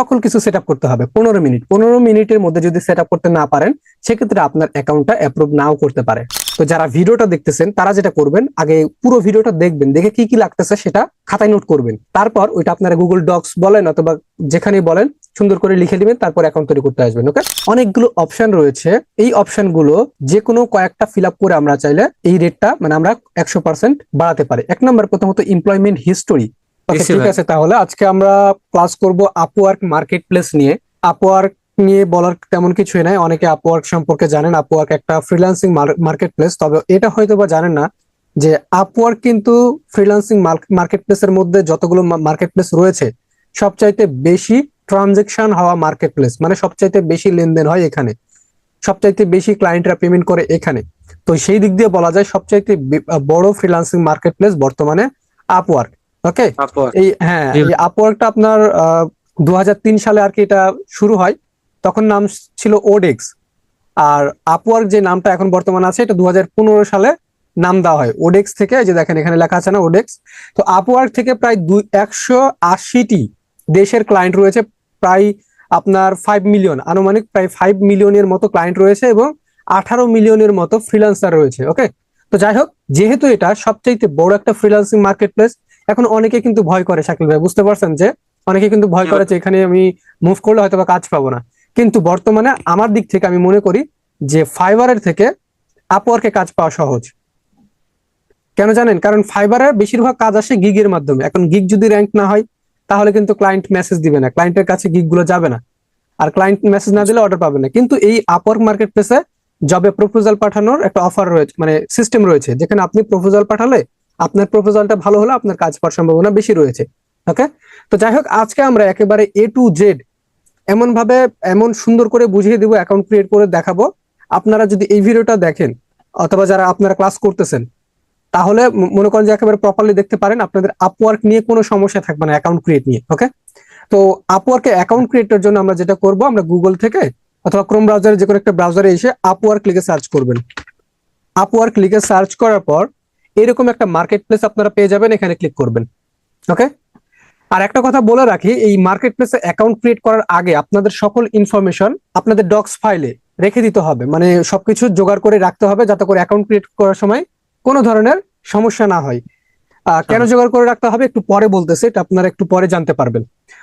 সকল কিছু সেট করতে হবে। পনেরো মিনিট। পনেরো মিনিটের মধ্যে যদি সেট করতে না পারেন, সেক্ষেত্রে আপনার অ্যাকাউন্টটা অ্যাপ্রুভ নাও করতে পারে। তো যারা ভিডিওটা দেখতেছেন, তারা যেটা করবেন, আগে পুরো ভিডিওটা দেখবেন, দেখে কি কি লাগতেছে সেটা খাতায় নোট করবেন। তারপর ওইটা আপনারা গুগল ডক্স বলেন অথবা যেখানেই বলেন, সুন্দর করে লিখে দিবেন, তারপর অ্যাকাউন্ট তৈরি করতে আসবেন ওকে অনেকগুলো অপশন রয়েছে। এই অপশনগুলো যে কোনো কয়েকটা ফিল করে আমরা চাইলে এই রেটটা মানে আমরা একশো বাড়াতে পারি। এক নম্বর প্রথমত এমপ্লয়মেন্ট হিস্টোরি ঠিক আছে তাহলে আজকে আমরা ক্লাস করব আপওয়ার্ক মার্কেট প্লেস নিয়ে। আপওয়ার্ক নিয়ে বলার তেমন কিছুই নাই অনেকে আপওয়ার্ক সম্পর্কে জানেন আপওয়ার্ক একটা ফ্রিল্যান্সিং মার্কেট প্লেস তবে এটা হয়তো বা জানেন না যে আপওয়ার্ক কিন্তু ফ্রিল্যান্সিং মার্কেট প্লেসের মধ্যে যতগুলো মার্কেট প্লেস রয়েছে সবচাইতে বেশি ট্রানজেকশন হওয়া মার্কেট প্লেস মানে সবচাইতে বেশি লেনদেন হয় এখানে। সবচাইতে বেশি ক্লায়েন্টরা পেমেন্ট করে এখানে। তো সেই দিক দিয়ে বলা যায় সবচাইতে বড় ফ্রিল্যান্সিং মার্কেট প্লেস বর্তমানে আপওয়ার্ক ওকে এই হ্যাঁ। এই আপওয়ার্কটা আপনার দু হাজার তিন সালে আর কি এটা শুরু হয়। তখন নাম ছিল ওডেক্স আর আপওয়ার্ক যে নামটা এখন বর্তমানে আছে এটা দুহাজার পনেরো সালে নাম দেওয়া হয়। ওডেক্স থেকে যে দেখেন এখানে লেখা আছে না ওডেক্স তো আপওয়ার্ক থেকে প্রায় দুই একশো আশিটি দেশের ক্লায়েন্ট রয়েছে প্রায় আপনার ফাইভ মিলিয়ন আনুমানিক প্রায় ফাইভ মিলিয়নের মতো ক্লায়েন্ট রয়েছে এবং আঠারো মিলিয়নের মতো ফ্রিল্যান্সার রয়েছে ওকে তো যাই হোক যেহেতু এটা সবচাইতে বড় একটা ফ্রিল্যান্সিং মার্কেট প্লেস এখন অনেকে কিন্তু ভয় করে, শাকিল ভাই, বুঝতে পারছেন যে অনেকে কিন্তু ভয় করে যে এখানে আমি মুভ করলে হয়তো বা কাজ পাবো না। কিন্তু বর্তমানে আমার দিক থেকে আমি মনে করি যে ফাইবারের থেকে আপওয়ার্কে কাজ পাওয়া সহজ। কেন জানেন? কারণ ফাইবারের বেশিরভাগ কাজ আসে গিগের মাধ্যমে। এখন গিগ যদি র্যাঙ্ক না হয়, তাহলে কিন্তু ক্লায়েন্ট মেসেজ দিবে না। ক্লায়েন্টের কাছে গিগগুলো যাবে না। আর ক্লায়েন্ট মেসেজ না দিলে অর্ডার পাবে না। কিন্তু এই আপওয়ার্ক মার্কেট প্লেসে জবে প্রপোজাল পাঠানোর একটা অফার রয়েছে মানে সিস্টেম রয়েছে, যেখানে আপনি প্রপোজাল পাঠালে আপনার প্রপোজালটা ভালো হলে আপনার কাজ পাওয়ার সম্ভাবনা বেশি রয়েছে। ওকে তো যাই হোক, আজকে আমরা একেবারে এ টু জেড এমন ভাবে এমন সুন্দর করে বুঝিয়ে দিব অ্যাকাউন্ট ক্রিয়েট করে দেখাবো। আপনারা যদি এই ভিডিওটা দেখেন, অথবা যারা আপনারা ক্লাস করতেছেন, তাহলে মনে করেন যে একেবারে প্রপারলি দেখতে পারেন, আপনাদের আপওয়ার্ক নিয়ে কোনো সমস্যা থাকবে না অ্যাকাউন্ট ক্রিয়েট নিয়ে ওকে তো আপওয়ার্কে অ্যাকাউন্ট ক্রিয়েটের জন্য আমরা যেটা করব, আমরা গুগল থেকে অথবা ক্রোম ব্রাউজারে যে কোনো একটা ব্রাউজারে এসে আপওয়ার্ক লিখে সার্চ করবেন। আপওয়ার্ক লিখে সার্চ করার পর এরকম একটা মার্কেট প্লেস আপনারা পেয়ে যাবেন এখানে ক্লিক করবেন। ওকে আর একটা কথা বলে রাখি এই মার্কেট প্লেসে অ্যাকাউন্ট ক্রিয়েট করার আগে আপনাদের সকল ইনফরমেশন আপনাদের ডক্স ফাইলে রেখে দিতে হবে। মানে সবকিছু জোগাড় করে রাখতে হবে যাতে করে অ্যাকাউন্ট ক্রিয়েট করার সময় কোনো ধরনের সমস্যা না হয়। আহ, কেন জোগাড় করে রাখতে হবে? একটু পরে বলতেছে এটা আপনারা একটু পরে জানতে পারবেন।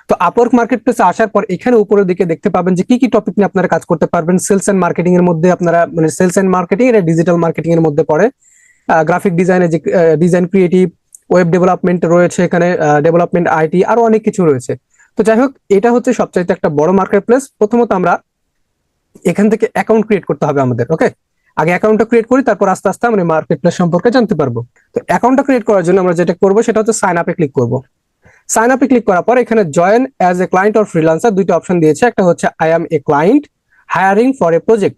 তো আপওয়ার্ক মার্কেট প্লেসে আসার পর এখানে উপরের দিকে দেখতে পাবেন যে কি কি টপিক নিয়ে আপনারা কাজ করতে পারবেন। সেলস এন্ড মার্কেটিং এর মধ্যে আপনারা মানে সেলস এন্ড মার্কেটিং এটা ডিজিটাল মার্কেটিং এর মধ্যে পড়ে। গ্রাফিক ডিজাইনে যে ডিজাইন ক্রিয়েটিভ ওয়েব ডেভেলপমেন্ট রয়েছে এখানে ডেভেলপমেন্ট আইটি আরও অনেক কিছু রয়েছে। তো যাই হোক, এটা হচ্ছে সবচাইতে একটা বড় মার্কেট প্লেস প্রথমত আমরা এখান থেকে অ্যাকাউন্ট ক্রিয়েট করতে হবে আমাদের ওকে আগে অ্যাকাউন্টটা ক্রিয়েট করি, তারপর আস্তে আস্তে আমরা মার্কেট প্লেস সম্পর্কে জানতে পারব। তো অ্যাকাউন্টটা ক্রিয়েট করার জন্য আমরা যেটা করব, সেটা হচ্ছে সাইন আপে ক্লিক করব। সাইন আপে ক্লিক করার পর এখানে join as a client or freelancer দুইটা অপশন দিয়েছে। একটা হচ্ছে I am a client hiring for a project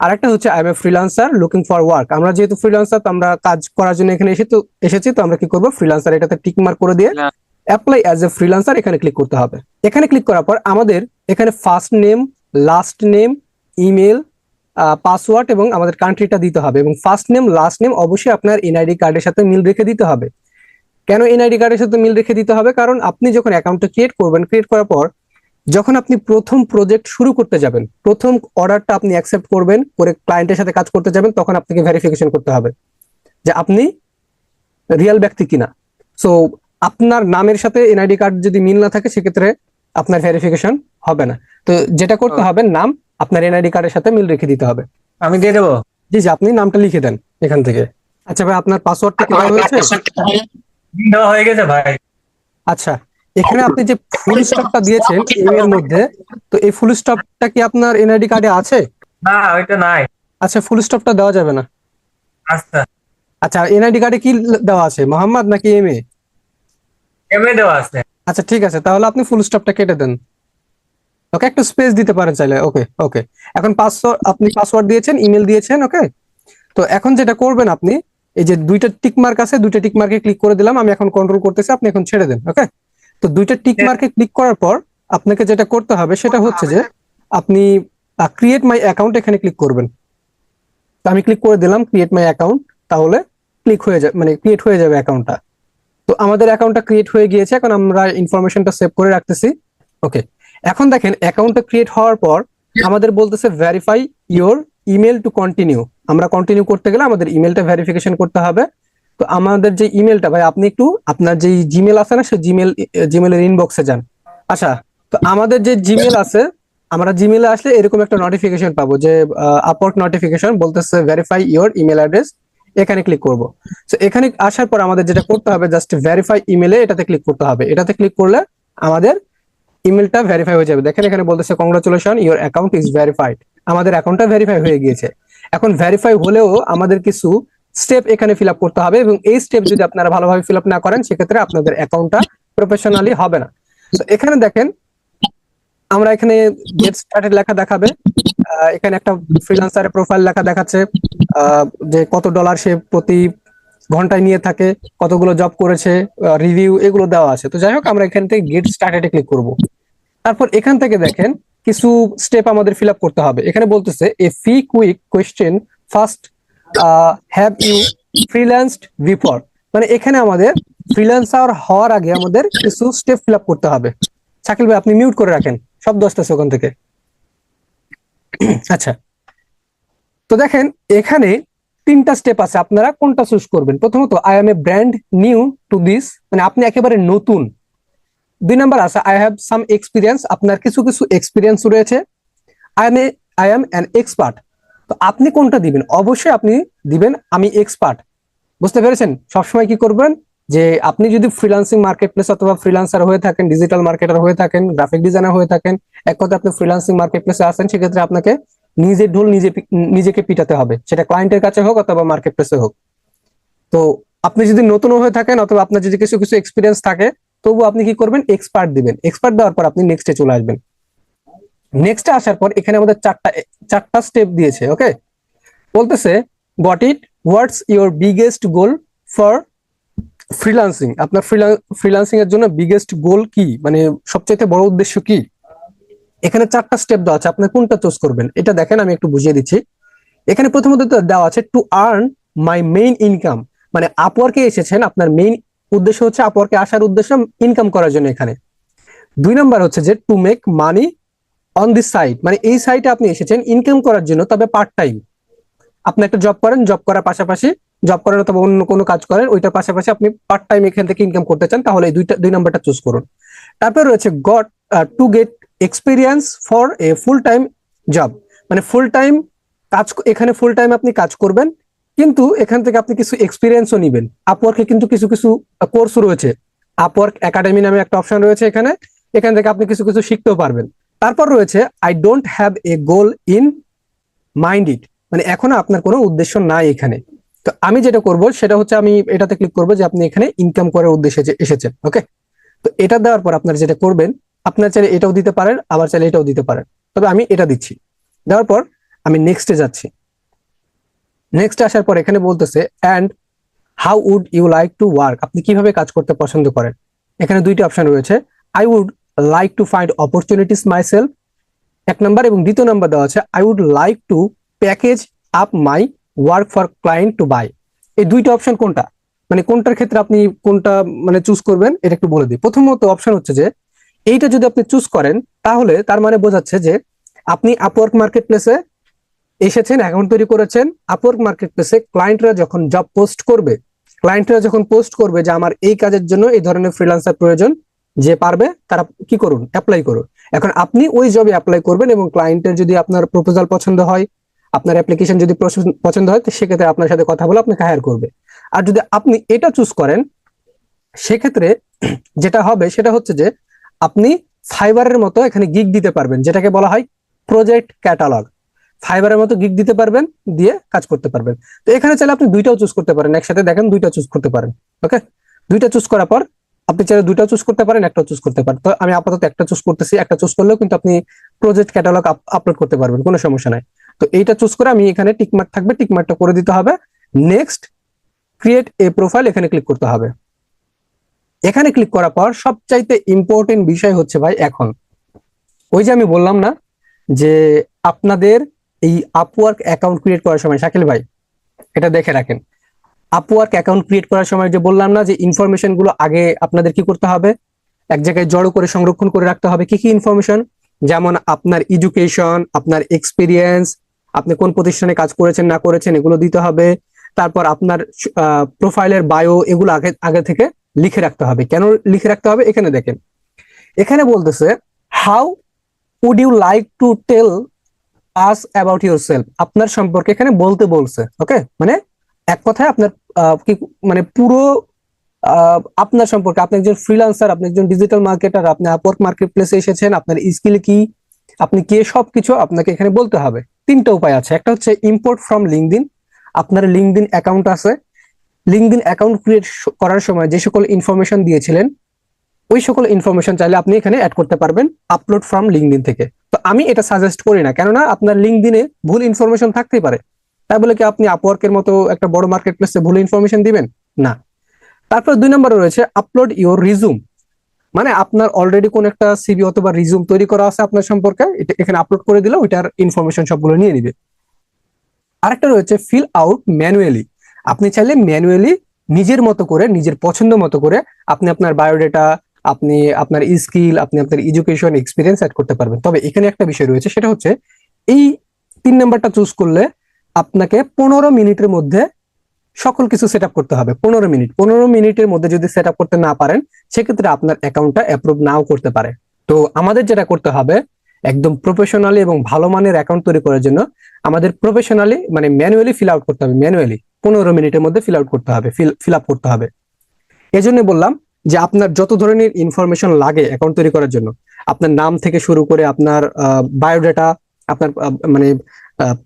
আর একটা হচ্ছে I am a freelancer looking for work আমরা যেহেতু ফ্রিলান্সার তো আমরা কাজ করার জন্য এখানে এসে তো এসেছি তো আমরা কি করব? ফ্রিলান্সার এটাতে টিক মার্ক করে দিয়ে অ্যাপ্লাই অ্যাজ এ ফ্রিলান্সার এখানে ক্লিক করতে হবে। এখানে ক্লিক করার পর আমাদের এখানে first name last name email password এবং আমাদের কান্ট্রিটা দিতে হবে এবং ফার্স্ট নেম লাস্ট নেম অবশ্যই আপনার এনআইডি কার্ডের সাথে মিল রেখে দিতে হবে। কেন এনআইডি কার্ডের সাথে মিল রেখে দিতে হবে? কারণ আপনি যখন অ্যাকাউন্টটা ক্রিয়েট করবেন ক্রিয়েট করার পর যখন আপনি প্রথম প্রজেক্ট শুরু করতে যাবেন প্রথম অর্ডারটা আপনি অ্যাকসেপ্ট করবেন করে ক্লায়েন্টের সাথে কাজ করতে যাবেন তখন আপনাকে ভেরিফিকেশন করতে হবে যে আপনি রিয়েল ব্যক্তি কিনা। সো আপনার নামের সাথে এনআইডি কার্ড যদি মিল না থাকে সেক্ষেত্রে আপনার ভেরিফিকেশন হবে না। তো যেটা করতে হবে নাম আপনার এনআইডি কার্ডের সাথে মিল রেখে দিতে হবে। আমি দিয়ে দেবো? জি জি আপনি নামটা লিখে দেন এখান থেকে। আচ্ছা ভাই আপনার পাসওয়ার্ডটা কি দেওয়া হয়েছে? দেওয়া হয়ে গেছে ভাই। আচ্ছা। এখানে আপনি যে ফুল স্টপটা দিয়েছেন এর মধ্যে তো এই ফুল স্টপটা কি আপনার এনআইডি কার্ডে আছে? না ওইটা নাই। আচ্ছা ফুল স্টপটা দেওয়া যাবে না। আচ্ছা। আচ্ছা এনআইডি কার্ডে কি দেওয়া আছে? মোহাম্মদ নাকি এম এ এমএ দেওয়া আছে। আচ্ছা ঠিক আছে তাহলে আপনি ফুল স্টপটা কেটে দেন। ওকে একটু স্পেস দিতে পারেন চাইলে। ওকে ওকে। এখন পাসওয়ার্ড আপনি পাসওয়ার্ড দিয়েছেন ইমেল দিয়েছেন ওকে? তো এখন যেটা করবেন আপনি এই যে দুইটা টিক মার্ক আছে দুইটা টিক মার্কে ক্লিক করে দিলাম আমি এখন কন্ট্রোল করতেছি আপনি এখন ছেড়ে দেন ওকে? তো দুইটা টিক মার্কে ক্লিক করার পর আপনাকে যেটা করতে হবে সেটা হচ্ছে যে আপনি ক্রিয়েট মাই অ্যাকাউন্ট এখানে ক্লিক করবেন। তো আমি ক্লিক করে দিলাম ক্রিয়েট মাই অ্যাকাউন্ট তাহলে ক্লিক হয়ে যাবে মানে ক্রিয়েট হয়ে যাবে অ্যাকাউন্টটা তো আমাদের অ্যাকাউন্টটা ক্রিয়েট হয়ে গিয়েছে এখন আমরা ইনফরমেশনটা সেভ করে রাখতেছি। ওকে এখন দেখেন অ্যাকাউন্টটা ক্রিয়েট হওয়ার পর আমাদের বলতেছে verify your email to continue আমরা কন্টিনিউ করতে গেলে আমাদের ইমেলটা ভেরিফিকেশন করতে হবে। তো আমাদের যে ইমেলটা ভাই আপনি একটু আপনার যে জিমেল আছে না সেই জিমেল জিমেলের ইনবক্সে যান। আচ্ছা তো আমাদের যে জিমেল আছে আমরা জিমেলে আসলে এরকম একটা নোটিফিকেশন পাবো যে আপওয়ার্ক নোটিফিকেশন বলতেছে ভেরিফাই ইওর ইমেল অ্যাড্রেস এখানে ক্লিক করব। তো এখানে আসার পর আমাদের যেটা করতে হবে জাস্ট ভেরিফাই ইমেলে এটাতে ক্লিক করতে হবে। এটাতে ক্লিক করলে আমাদের ইমেলটা ভেরিফাই হয়ে যাবে। দেখেন এখানে বলতেছে congratulation your account is verified আমাদের অ্যাকাউন্টটা ভেরিফাই হয়ে গিয়েছে। এখন ভেরিফাই হলেও আমাদের কিছু স্টেপ এখানে ফিল করতে হবে এবং এই স্টেপ যদি আপনারা ভালোভাবে ফিল না করেন, সেক্ষেত্রে আপনাদের অ্যাকাউন্টটা প্রফেশনালি হবে না। তো এখানে দেখেন, আমরা এখানে গেট স্টার্টেড লেখা দেখাবে। এখানে একটা ফ্রিল্যান্সারের প্রোফাইল লেখা দেখাচ্ছে যে কত ডলার সে প্রতি ঘন্টায় নিয়ে থাকে, কতগুলো জব করেছে রিভিউ এগুলো দেওয়া আছে। তো যাই হোক, আমরা এখান থেকে গেট স্টার্টেডে ক্লিক করব। তারপর এখান থেকে দেখেন, কিছু স্টেপ আমাদের ফিল করতে হবে। এখানে বলতেছে a few quick question first have you freelanced before মানে এখানে আমাদের ফ্রিল্যান্সার হওয়ার আগে আমাদের কিছু স্টেপ ফিল আপ করতে হবে। শাকিল ভাই, আপনি মিউট করে রাখেন। সব দশটা ওখান থেকে। আচ্ছা। তো দেখেন, এখানে তিনটা স্টেপ আছে। আপনারা কোনটা চুজ করবেন? প্রথমত I am a brand new to this মানে আপনি একেবারে নতুন। দুই নাম্বার আছে আই হ্যাভ সাম এক্সপিরিয়েন্স আপনার কিছু কিছু এক্সপিরিয়েন্স রয়েছে। I am a I am an expert তো আপনি কোনটা দিবেন? অবশ্যই আপনি দিবেন, আমি এক্সপার্ট বুঝতে পেরেছেন? সবসময় কি করবেন? যে আপনি যদি ফ্রিলান্সিং মার্কেট প্লেস অথবা ফ্রিল্যান্সার হয়ে থাকেন ডিজিটাল মার্কেটার হয়ে থাকেন গ্রাফিক ডিজাইনার হয়ে থাকেন, এক কথা আপনি ফ্রিলান্সিং মার্কেট প্লেসে আসেন, সেক্ষেত্রে আপনাকে নিজের ঢোল নিজে নিজেকে পিটাতে হবে। সেটা ক্লায়েন্টের কাছে হোক অথবা মার্কেট প্লেসে হোক। তো আপনি যদি নতুন হয়ে থাকেন অথবা আপনার যদি কিছু কিছু এক্সপিরিয়েন্স থাকে তবু আপনি কি করবেন? এক্সপার্ট দিবেন। এক্সপার্ট দেওয়ার পর আপনি নেক্সটে চলে আসবেন। নেক্সটে আসার পর এখানে আমাদের চারটা চারটা স্টেপ দিয়েছে ওকে বলতেছে got it what's your biggest goal for freelancing আপনার ফ্রিল্যান্সিং এর জন্য বিগেস্ট গোল কি? মানে সবচেয়ে বড় উদ্দেশ্য কি? এখানে চারটা স্টেপ দেওয়া আছে, আপনি কোনটা চুজ করবেন? এটা দেখেন, আমি একটু বুঝিয়ে দিচ্ছি। এখানে প্রথমত দেওয়া আছে to earn my main income মানে আপওয়ার্কে এসেছেন, আপনার মেইন উদ্দেশ্য হচ্ছে আপওয়ার্কে আসার উদ্দেশ্য ইনকাম করার জন্য এখানে। দুই নাম্বার হচ্ছে যে to make money on this site মানে এই সাইটে আপনি এসেছেন ইনকাম করার জন্য, তবে পার্ট টাইম আপনি একটা জব করেন জব করার পাশাপাশি জব করেন অথবা অন্য কোনো কাজ করেন, ওইটার পাশাপাশি আপনি পার্ট টাইম এখান থেকে ইনকাম করতে চান, তাহলে এই দুইটা, দুই নাম্বারটা চুজ করুন। তারপর রয়েছে got to get experience for a full time job মানে ফুল টাইম কাজ, এখানে ফুল টাইম আপনি কাজ করবেন, কিন্তু এখান থেকে আপনি কিছু এক্সপিরিয়েন্সও নিবেন। আপওয়ার্কে কিন্তু কিছু কিছু কোর্স রয়েছে। আপওয়ার্ক একাডেমি নামে একটা অপশন রয়েছে এখানে। এখান থেকে আপনি কিছু কিছু শিখতেও পারবেন। তারপর রয়েছে I don't have a goal in mind yet মানে এখনও আপনার কোনো উদ্দেশ্য নাই এখানে। তো আমি যেটা করব, সেটা হচ্ছে আমি এটাতে ক্লিক করব যে আপনি এখানে ইনকাম করার উদ্দেশ্যে যে এসেছেন ওকে তো এটা দেওয়ার পর আপনারা যেটা করবেন, আপনার চাইলে এটাও দিতে পারেন, আবার চাইলে এটাও দিতে পারেন। তবে আমি এটা দিচ্ছি। দেওয়ার পর আমি নেক্সটে যাচ্ছি। নেক্সট আসার পর এখানে বলতেছে and how would you like to work আপনি কীভাবে কাজ করতে পছন্দ করেন? এখানে দুইটি অপশন রয়েছে। I would like to find opportunities myself এক নাম্বার এবং দ্বিতীয় নাম্বার দেওয়া আছে I would like to package up my work for client to buy এই দুইটা অপশন কোনটা? মানে কোনটার ক্ষেত্রে আপনি কোনটা মানে চুজ করবেন, এটা একটু বলে দিই। প্রথমত অপশন হচ্ছে যে, এইটা যদি আপনি চুজ করেন, তাহলে তার মানে বোঝাচ্ছে যে, আপনি আপওয়ার্ক মার্কেট প্লেসে এসেছেন অ্যাকাউন্ট তৈরি করেছেন। আপওয়ার্ক মার্কেট প্লেসে ক্লায়েন্টরা যখন জব পোস্ট করবে ক্লায়েন্টরা যখন পোস্ট করবে যে, আমার এই কাজের জন্য এই ধরনের ফ্রিল্যান্সার প্রয়োজন যে পারবে তারা কি করুন অ্যাপ্লাই করুন। এখন আপনি ওই জবে অ্যাপ্লাই করবেন এবং ক্লায়েন্টের যদি আপনার প্রপোজাল পছন্দ হয়, আপনার অ্যাপ্লিকেশন যদি পছন্দ- হয় সেক্ষেত্রে আপনার সাথে কথা বলে আপনাকে হায়ার করবে। আর যদি আপনি এটা চুজ করেন, সেক্ষেত্রে যেটা হবে সেটা হচ্ছে যে আপনি ফাইবারের মতো এখানে গিগ দিতে পারবেন, যেটাকে বলা হয় প্রজেক্ট ক্যাটালগ ফাইবারের মতো গিগ দিতে পারবেন, দিয়ে কাজ করতে পারবেন। তো এখানে চাইলে আপনি দুইটাও চুজ করতে পারেন, একসাথে দেখেন দুইটা চুজ করতে পারেন ওকে দুইটা চুজ করার পর আপনি চাইলে দুইটা চুজ করতে পারেন একটা চুজ করতে পারেন। তো আমি আপাতত একটা চুজ করতেছি, একটা চুজ করলেও কিন্তু আপনি প্রজেক্ট ক্যাটালগ আপলোড করতে পারবেন, কোনো সমস্যা নাই। তো এইটা চুজ করে আমি এখানে টিকমার্ক থাকবে টিকমার্কটা করে দিতে হবে। নেক্সট ক্রিয়েট এ প্রোফাইল এখানে ক্লিক করতে হবে। এখানে ক্লিক করার পর সবচাইতে ইম্পর্টেন্ট বিষয় হচ্ছে ভাই এখন। ওই যে আমি বললাম না যে আপনাদের এই আপওয়ার্ক অ্যাকাউন্ট ক্রিয়েট করার সময়, শাকিল ভাই, এটা দেখে রাখেন। আপওয়ার্ক অ্যাকাউন্ট ক্রিয়েট করার সময় যে বললাম না যে ইনফরমেশনগুলো আগে আপনাদের কি করতে হবে? এক জায়গায় জড়ো করে সংরক্ষণ করে রাখতে হবে। কি কি ইনফরমেশন যেমন আপনার এডুকেশন আপনার এক্সপিরিয়েন্স আপনি কোন প্রতিষ্ঠানে কাজ করেছেন, না করেছেন, এগুলো দিতে হবে। তারপর আপনার প্রোফাইলের বায়ো এগুলো আগে আগে থেকে লিখে রাখতে হবে। কেন লিখে রাখতে হবে? এখানে দেখেন। এখানে বলতেছে how would you like to tell us about yourself আপনার সম্পর্কে এখানে বলতে বলছে ওকে মানে এক কথায় আপনার কি মানে পুরো আপনার সম্পর্কে, আপনি একজন ফ্রিল্যান্সার আপনি একজন ডিজিটাল মার্কেটার আপনি আপওয়ার্ক মার্কেট প্লেসে এসেছেন, আপনার স্কিল কি, আপনি কে সবকিছু আপনাকে এখানে বলতে হবে। তিনটা উপায় আছে। একটা হচ্ছে ইম্পোর্ট ফ্রম লিঙ্কডিন আপনার লিঙ্কডিন অ্যাকাউন্ট আছে। লিঙ্কডিন অ্যাকাউন্ট ক্রিয়েট করার সময় যে সকল ইনফরমেশন দিয়েছিলেন, ওই সকল ইনফরমেশন চাইলে আপনি এখানে অ্যাড করতে পারবেন আপলোড ফ্রম লিঙ্কডিন থেকে। তো আমি এটা সাজেস্ট করি না। কেননা আপনার লিঙ্কডিনে ভুল ইনফরমেশন থাকতেই পারে। তাই বলে কি আপনি আপওয়ার্কের মতো একটা বড় মার্কেট প্লেসে ভুল ইনফরমেশন দিবেন? না। তারপর দুই নম্বরে রয়েছে আপলোড ইওর রিজুম মানে আপনার অলরেডি কোন একটা সিভি অথবা রিজুম তৈরি করা আছে আপনার সম্পর্কে, এটা এখানে আপলোড করে দিলে ওইটার ইনফরমেশন সবগুলো নিয়ে নিবে। আরেকটা রয়েছে ফিল আউট ম্যানুয়ালি আপনি চাইলে ম্যানুয়ালি নিজের মতো করে, নিজের পছন্দ মতো করে আপনি আপনার বায়োডেটা আপনি আপনার স্কিল আপনি আপনার এডুকেশন এক্সপিরিয়েন্স অ্যাড করতে পারবেন। তবে এখানে একটা বিষয় রয়েছে, সেটা হচ্ছে এই তিন নাম্বারটা চুজ করলে আপনাকে পনেরো মিনিটের মধ্যে সকল কিছু সেট করতে হবে। পনেরো মিনিট। পনেরো মিনিটের মধ্যে যদি সেট করতে না পারেন, সেক্ষেত্রে আপনার অ্যাকাউন্টটা অ্যাপ্রুভ নাও করতে পারে। তো আমাদের যেটা করতে হবে, একদম প্রফেশনালি এবং ভালো মানের অ্যাকাউন্ট তৈরি করার জন্য আমাদের প্রফেশনালি মানে ম্যানুয়ালি ফিল আউট করতে হবে ম্যানুয়ালি পনেরো মিনিটের মধ্যে ফিল আউট করতে হবে ফিল আপ করতে হবে। এই জন্য বললাম যে আপনার যত ধরনের ইনফরমেশন লাগে অ্যাকাউন্ট তৈরি করার জন্য, আপনার নাম থেকে শুরু করে আপনার বায়োডাটা আপনার মানে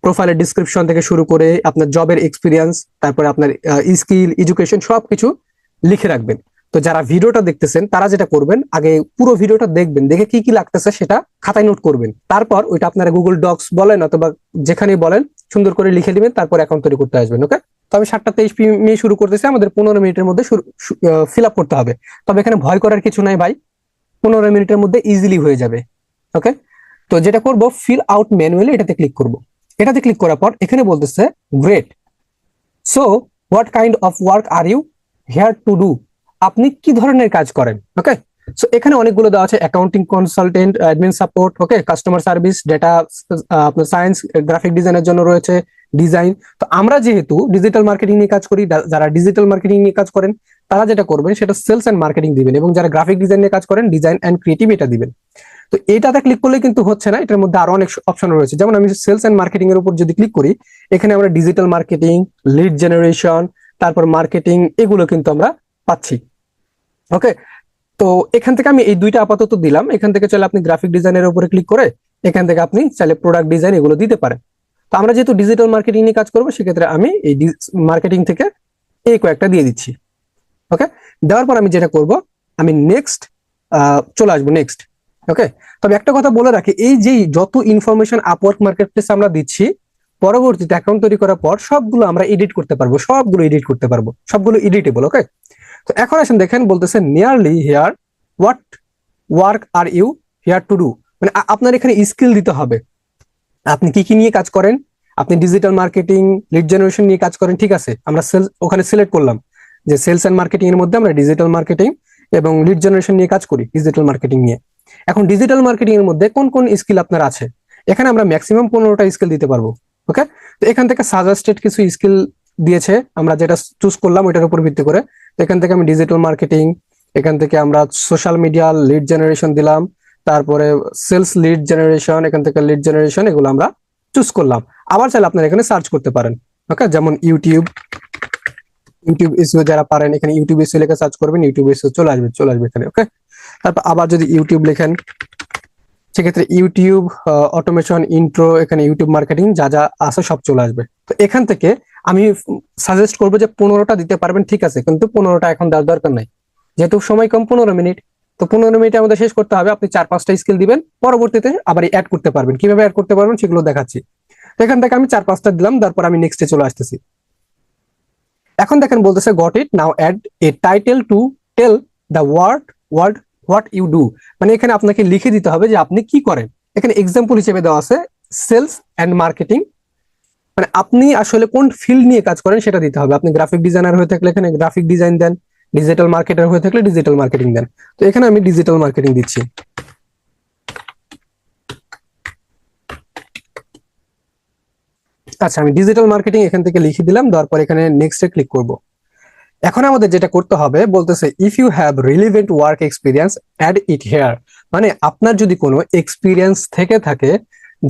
প্রোফাইলের ডিসক্রিপশন থেকে শুরু করে আপনার জবের এক্সপিরিয়েন্স তারপরে আপনার স্কিল এডুকেশন সবকিছু লিখে রাখবেন। তো যারা ভিডিওটা দেখতেছেন, তারা যেটা করবেন, আগে পুরো ভিডিওটা দেখবেন, দেখে কি কি লাগতেছে সেটা খাতায় নোট করবেন। তারপর ওইটা আপনারা গুগল ডক্স বলেন অথবা যেখানেই বলেন, সুন্দর করে লিখে দিবেন, তারপর অ্যাকাউন্ট তৈরি করতে আসবেন ওকে তো আমি সাতটা তেইশ মিনিট শুরু করতেছি, আমাদের পনেরো মিনিটের মধ্যে ফিল আপ করতে হবে। তবে এখানে ভয় করার কিছু নাই ভাই, পনেরো মিনিটের মধ্যে ইজিলি হয়ে যাবে ওকে তো যেটা করব ফিল আউট ম্যানুয়ালি এটাতে ক্লিক করব। এটাতে ক্লিক করার পর এখানে বলতেছে great so what kind of work are you here to do আপনি কি ধরনের কাজ করেন? ওকে সো এখানে অনেকগুলো দেওয়া আছে accounting consultant admin support okay customer service data আপনার সায়েন্স গ্রাফিক ডিজাইনের জন্য রয়েছে ডিজাইন তো আমরা যেহেতু ডিজিটাল মার্কেটিং নিয়ে কাজ করি যারা ডিজিটাল মার্কেটিং নিয়ে কাজ করেন, তারা যেটা করবেন সেটা সেলস এন্ড মার্কেটিং দিবেন এবং যারা গ্রাফিক ডিজাইন নিয়ে কাজ করেন ডিজাইন এন্ড ক্রিয়েটিভ এটা দিবেন। তো এটাতে ক্লিক করলে কিন্তু হচ্ছে না, এটার মধ্যে আরও অনেক অপশন রয়েছে। যেমন আমি সেলস এন্ড মার্কেটিং এর উপর যদি ক্লিক করি, এখানে আমরা ডিজিটাল মার্কেটিং লিড জেনারেশন তারপর মার্কেটিং এগুলো কিন্তু আমরা পাচ্ছি। ওকে তো এখান থেকে আমি এই দুইটা আপাতত দিলাম। এখান থেকে চলে আপনি গ্রাফিক ডিজাইনের উপরে ক্লিক করে, এখান থেকে আপনি চাইলে প্রোডাক্ট ডিজাইন এগুলো দিতে পারেন। তো আমরা যেহেতু ডিজিটাল মার্কেটিং নিয়ে কাজ করব, সেক্ষেত্রে আমি এই মার্কেটিং থেকে এই কয়েকটা দিয়ে দিচ্ছি। ওকে দেওয়ার পর আমি যেটা করব, আমি নেক্সট চলে আসব নেক্সট ওকে তবে একটা কথা বলে রাখি, এই যে যত ইনফরমেশন আপওয়ার্ক মার্কেট প্লেসে আমরা দিচ্ছি, পরবর্তীতে অ্যাকাউন্ট তৈরি করার পর সবগুলো আমরা এডিট করতে পারব, সবগুলো এডিট করতে পারব, সবগুলো এডিটেবল ওকে তো এখন আসেন, দেখেন বলতেছে nearly here what work are you here to do মানে আপনার এখানে স্কিল দিতে হবে। আপনি কি কি নিয়ে কাজ করেন? আপনি ডিজিটাল মার্কেটিং লিড জেনারেশন নিয়ে কাজ করেন, ঠিক আছে। আমরা সেলস ওখানে সিলেক্ট করলাম যে সেলস এন্ড মার্কেটিং এর মধ্যে আমরা ডিজিটাল মার্কেটিং এবং লিড জেনারেশন নিয়ে কাজ করি ডিজিটাল মার্কেটিং নিয়ে। এখন ডিজিটাল মার্কেটিং এর মধ্যে কোন কোন স্কিল আপনার আছে? এখানে আমরা ম্যাক্সিমাম পনেরোটা স্কিল দিতে পারব ওকে তো এখান থেকে সাজেস্টেড কিছু স্কিল দিয়েছে, আমরা যেটা চুজ করলাম ওইটার উপর ভিত্তি করে। এখান থেকে আমি ডিজিটাল মার্কেটিং এখান থেকে আমরা সোশ্যাল মিডিয়া লিড জেনারেশন দিলাম তারপরে সেলস লিড জেনারেশন এখান থেকে লিড জেনারেশন এগুলো আমরা চুজ করলাম। আবার চাইলে আপনারা এখানে সার্চ করতে পারেন। ওকে যেমন ইউটিউব ইউটিউব এসিও যারা পারেন, এখানে ইউটিউব এসিও লেখা সার্চ করবেন ইউটিউব এসিও চলে আসবে চলে আসবে এখানে ওকে তারপর আবার যদি ইউটিউব লেখেন, সেক্ষেত্রে ইউটিউব অটোমেশন ইন্ট্রো এখানে ইউটিউব মার্কেটিং যা যা আছে সব চলে আসবে। তো এখান থেকে আমি সাজেস্ট করব যে পনেরোটা দিতে পারবেন, ঠিক আছে, কিন্তু পনেরোটা এখন দেওয়ার দরকার নাই। যেহেতু সময় কম, পনেরো মিনিট। তো পনেরো মিনিটে আমাদের শেষ করতে হবে। আপনি চার, পাঁচটা স্কিল দিবেন। পরবর্তীতে আবার অ্যাড করতে পারবেন। কীভাবে অ্যাড করতে পারবেন সেগুলো দেখাচ্ছি। এখান থেকে আমি চার, পাঁচটা দিলাম। তারপর আমি নেক্সটে চলে আসতেছি। এখন দেখেন বলতেছে got it now add a title to tell the world world what you do মানে এখানে আপনাকে লিখে দিতে হবে যে আপনি কি করেন। এখানে এক্সাম্পল হিসেবে দেওয়া আছে সেলস অ্যান্ড মার্কেটিং মানে আপনি আসলে কোন ফিল্ড নিয়ে কাজ করেন সেটা দিতে হবে। আপনি গ্রাফিক ডিজাইনার হয়ে থাকলে এখানে গ্রাফিক ডিজাইন দেন। ডিজিটাল মার্কেটার হয়ে থাকলে ডিজিটাল মার্কেটিং দেন। তো এখানে আমি ডিজিটাল মার্কেটিং দিচ্ছি। আচ্ছা আমি ডিজিটাল মার্কেটিং এখান থেকে লিখে দিলাম, দেওয়ার পর এখানে নেক্সটে ক্লিক করব। এখন আমাদের যেটা করতে হবে, বলতেছে if you have relevant work experience add it here মানে আপনার যদি কোনো এক্সপিরিয়েন্স থেকে থাকে,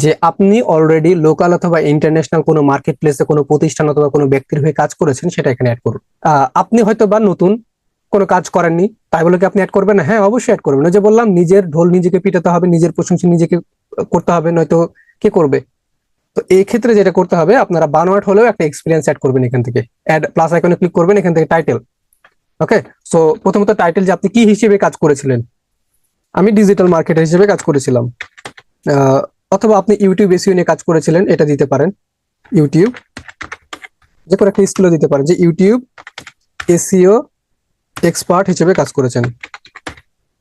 যে আপনি অলরেডি লোকাল অথবা ইন্টারন্যাশনাল কোনো মার্কেট প্লেসে কোনো প্রতিষ্ঠান অথবা কোনো ব্যক্তির হয়ে কাজ করেছেন, সেটা এখানে অ্যাড করুন। আপনি হয়তো বা নতুন কোনো কাজ করেননি, তাই বলে কি আপনি অ্যাড করবেন না? হ্যাঁ অবশ্যই অ্যাড করবেন। যে বললাম, নিজের ঢোল নিজেকে পিটাতে হবে, নিজের প্রশংসা নিজেকে করতে হবে, নয়তো কে করবে? তো এই ক্ষেত্রে যেটা করতে হবে, আপনারা বানোয়াট হলেও একটা এক্সপিরিয়েন্স অ্যাড করবেন এখান থেকে। অ্যাড প্লাস আইকনে ক্লিক করবেন, এখান থেকে টাইটেল ওকে সো প্রথমত টাইটেল যে আপনি কি হিসেবে কাজ করেছিলেন? আমি ডিজিটাল মার্কেটার হিসেবে কাজ করেছিলাম। অথবা আপনি ইউটিউব এসিও নিয়ে কাজ করেছিলেন, এটা দিতে পারেন। ইউটিউব যে কোনো একটা স্কিলও দিতে পারেন। যে ইউটিউব এসিও এক্সপার্ট হিসেবে কাজ করেছেন।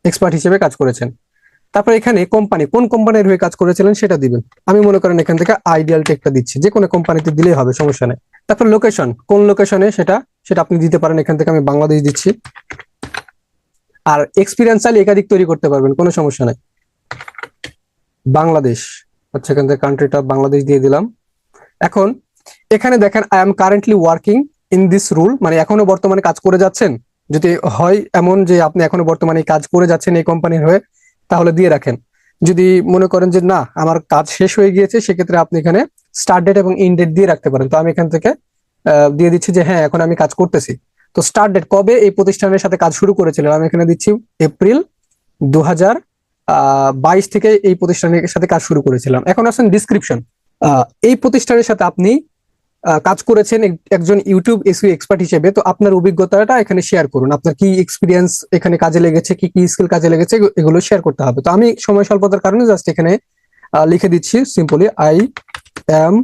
এক্সপার্ট হিসেবে কাজ করেছেন। তারপর এখানে কোম্পানি কোন কোম্পানির হয়ে কাজ করেছিলেন সেটা দিবেন। আমি মনে করেন এখান থেকে আইডিয়াল টেকটা দিচ্ছি। যে কোনো কোম্পানিতে দিলেই হবে, সমস্যা নেই। তারপর লোকেশন কোন লোকেশনে সেটা সেটা আপনি দিতে পারেন। এখান থেকে আমি বাংলাদেশ দিচ্ছি। আর এক্সপিরিয়েন্স চাইলে একাধিক তৈরি করতে পারবেন, কোনো সমস্যা নাই। বাংলাদেশ আচ্ছা এখান থেকে কান্ট্রিটা বাংলাদেশ দিয়ে দিলাম। এখন, এখানে দেখেন I am currently working in this role মানে এখনও বর্তমানে কাজ করে যাচ্ছেন। যদি হয় এমন যে আপনি এখনও বর্তমানে কাজ করে যাচ্ছেন এই কোম্পানির হয়ে, তাহলে দিয়ে রাখেন। যদি মনে করেন যে না, আমার কাজ শেষ হয়ে গিয়েছে, সেক্ষেত্রে আপনি এখানে স্টার্ট ডেট এবং ইন ডেট দিয়ে রাখতে পারেন। তো আমি এখান থেকে দিয়ে দিচ্ছি যে হ্যাঁ এখন আমি কাজ করতেছি। তো স্টার্ট ডেট কবে এই প্রতিষ্ঠানের সাথে কাজ শুরু করেছিলেন আমি এখানে দিচ্ছি এপ্রিল দু বাইশ থেকে এই প্রতিষ্ঠানের সাথে কাজ শুরু করেছিলাম। এখন আসেন ডিসক্রিপশন এই প্রতিষ্ঠানের সাথে আপনি কাজ করেছেন এক- একজন ইউটিউব এসইউ এক্সপার্ট হিসেবে। তো আপনার অভিজ্ঞতাটা এখানে শেয়ার করুন। আপনার কি এক্সপিরিয়েন্স এখানে কাজে লেগেছে, কি কি স্কিল কাজে লেগেছে এগুলো শেয়ার করতে হবে। তো আমি সময় স্বল্পতার কারণে জাস্ট এখানে লিখে দিচ্ছি সিম্পলি আই এম